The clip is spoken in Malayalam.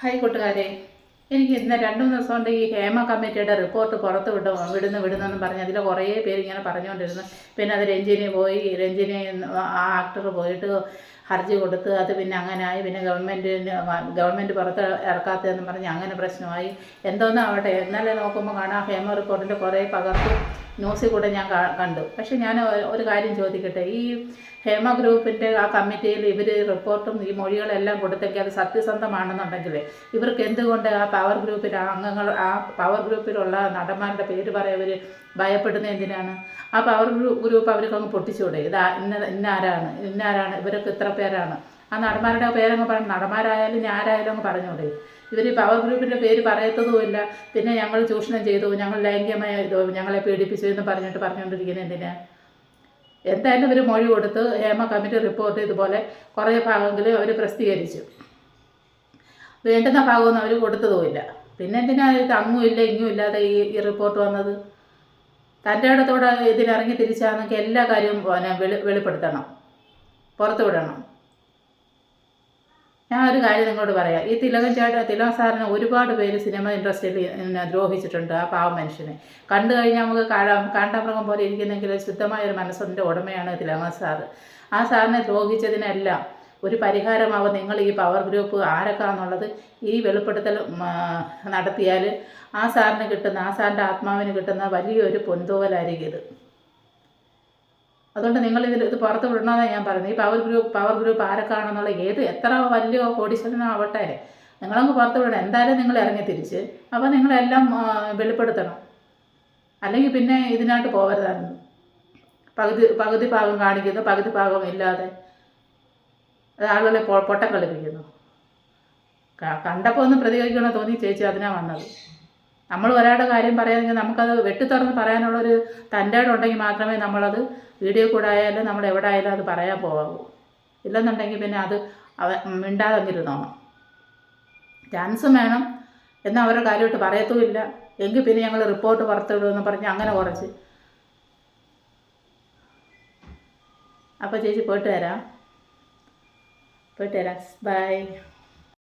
ഹായ് കൂട്ടുകാരെ. എനിക്ക് ഇന്ന് രണ്ട് മൂന്ന് ദിവസം കൊണ്ട് ഈ ഹേമ കമ്മിറ്റിയുടെ റിപ്പോർട്ട് പുറത്ത് വിട്ടു വിടുന്നു വിടുന്നെന്ന് പറഞ്ഞ് അതിൽ കുറേ പേര് ഇങ്ങനെ പറഞ്ഞുകൊണ്ടിരുന്നു. പിന്നെ അത് രഞ്ജിനി പോയി രഞ്ജിനി ആ ആക്ടർ പോയിട്ട് ഹർജി കൊടുത്ത് അത് പിന്നെ അങ്ങനെ ആയി പിന്നെ ഗവൺമെന്റിന് ഗവൺമെന്റ് പുറത്ത് ഇറക്കാത്തതെന്ന് പറഞ്ഞ് അങ്ങനെ പ്രശ്നമായി. എന്തോന്നും ആവട്ടെ ഇന്നലെ നോക്കുമ്പോൾ കാണാം ഹേമ റിപ്പോർട്ടിന്റെ കുറേ പകർത്ത് ന്യൂസിൽ കൂടെ ഞാൻ കണ്ടു. പക്ഷെ ഞാൻ ഒരു കാര്യം ചോദിക്കട്ടെ? ഈ ഹേമ ഗ്രൂപ്പിന്റെ ആ കമ്മിറ്റിയിൽ ഇവർ റിപ്പോർട്ടും ഈ മൊഴികളെല്ലാം കൊടുത്തെങ്കിൽ അത് സത്യസന്ധമാണെന്നുണ്ടെങ്കിൽ ഇവർക്ക് എന്തുകൊണ്ട് ആ പവർ ഗ്രൂപ്പിൽ ആ അംഗങ്ങൾ ആ പവർ ഗ്രൂപ്പിലുള്ള നടന്മാരുടെ പേര് പറയാൻ ഇവർ ഭയപ്പെടുന്നത് എന്തിനാണ്? ആ പവർ ഗ്രൂ- ഗ്രൂപ്പ് അവർക്ക് അങ്ങ് പൊട്ടിച്ചൂടെ ഇത് ഇന്ന ഇന്നാരാണ്? ഇന്നാരാണ്? ഇവരൊക്കെ ഇത്ര പേരാണ്. ആ നടന്മാരുടെ പേരങ്ങ് പറഞ്ഞു നടന്മാരായാലും ഞാനായാലും അങ്ങ് പറഞ്ഞൂടെ ഇവർ പവർ ഗ്രൂപ്പിന്റെ പേര് പറയത്തതുമില്ല പിന്നെ ഞങ്ങൾ ചൂഷണം ചെയ്തു ഞങ്ങൾ ലൈംഗികമായ ഇതോ ഞങ്ങളെ പീഡിപ്പിച്ചു എന്ന് പറഞ്ഞിട്ട് പറഞ്ഞുകൊണ്ടിരിക്കുന്നത് എന്തിനാ? എന്തായാലും ഇവർ മൊഴി കൊടുത്ത് ഹേമ കമ്മിറ്റി റിപ്പോർട്ട് ഇതുപോലെ കുറേ ഭാഗങ്ങളിൽ അവർ പ്രസിദ്ധീകരിച്ചു. വേണ്ടുന്ന ഭാഗമൊന്നും അവർ കൊടുത്തതുമില്ല പിന്നെ എന്തിനാ ഇത് അങ്ങും ഇല്ല ഇങ്ങും ഇല്ലാതെ ഈ ഈ റിപ്പോർട്ട് വന്നത്? തന്റെ ഇടത്തോടെ ഇതിനിറങ്ങി തിരിച്ചാണെങ്കിൽ എല്ലാ കാര്യവും പിന്നെ വെളി വെളിപ്പെടുത്തണം. പുറത്തു വിടണം. ഞാൻ ഒരു കാര്യം നിങ്ങളോട് പറയാം. ഈ തിലകൻ ചേട്ടൻ തിലകൻ സാറിന് ഒരുപാട് പേര് സിനിമ ഇൻഡസ്ട്രിയിൽ ദ്രോഹിച്ചിട്ടുണ്ട് ആ പാവ മനുഷ്യനെ. കണ്ടു കഴിഞ്ഞാൽ നമുക്ക് കാണാം കാണ്ടാമൃഗം പോലെ ഇരിക്കുന്നെങ്കിൽ ശുദ്ധമായ ഒരു മനസ്സിന്റെ ഉടമയാണ് തിലകൻ സാറ്. ആ സാറിനെ ദ്രോഹിച്ചതിനെല്ലാം ഒരു പരിഹാരമാവും നിങ്ങൾ ഈ പവർ ഗ്രൂപ്പ് ആരൊക്കെയാണെന്നുള്ളത് ഈ വെളിപ്പെടുത്തൽ നടത്തിയാൽ ആ സാറിന് കിട്ടുന്ന ആ സാറിന്റെ ആത്മാവിന് കിട്ടുന്ന വലിയൊരു പൊന്തോവലായിരിക്കും ഇത്. അതുകൊണ്ട് നിങ്ങൾ ഇതിൽ ഇത് പുറത്ത് വിടണമെന്നാണ് ഞാൻ പറയുന്നത്. ഈ പവർ ഗ്രൂപ്പ് പവർ ഗ്രൂപ്പ് ആരൊക്കെയാണെന്നുള്ള ഏത് എത്ര വലിയ കോടീശ്വരനാവട്ടെ. നിങ്ങളങ്ങ് പുറത്ത് വിടണം. എന്തായാലും നിങ്ങൾ ഇറങ്ങി തിരിച്ച്. അപ്പോൾ നിങ്ങളെല്ലാം വെളിപ്പെടുത്തണം. അല്ലെങ്കിൽ പിന്നെ ഇതിനായിട്ട് പോകരുതായിരുന്നു. പകുതി പകുതി ഭാഗം കാണിക്കുന്നു പകുതി ഭാഗം ഇല്ലാതെ. അത് ആളുകളെ പൊട്ടം കളിപ്പിക്കുന്നു. കണ്ടപ്പോൾ ഒന്ന് പ്രതികരിക്കണമെന്ന് തോന്നി ചേച്ചി അതിനാണ് വന്നത്. നമ്മൾ ഒരാളുടെ കാര്യം പറയാമെങ്കിൽ നമുക്കത് വെട്ടിത്തുറന്ന് പറയാനുള്ളൊരു തന്റെ ഉണ്ടെങ്കിൽ മാത്രമേ നമ്മളത് വീഡിയോ കൂടെ ആയാലും നമ്മൾ എവിടെ ആയാലും അത് പറയാൻ പോകാവൂ ഇല്ലെന്നുണ്ടെങ്കിൽ പിന്നെ അത് അവ മിണ്ടാതങ്ങിരുന്നോണം ചാൻസും വേണം എന്നാൽ അവരുടെ കാര്യമായിട്ട് പറയത്തുമില്ല. എങ്കിൽ പിന്നെ ഞങ്ങൾ റിപ്പോർട്ട് പുറത്തുവിടുമെന്ന് പറഞ്ഞ് അങ്ങനെ കുറച്ച്. അപ്പോൾ ചേച്ചി പോയിട്ട് വരാം. പോയിട്ട് വരാം. ബൈ.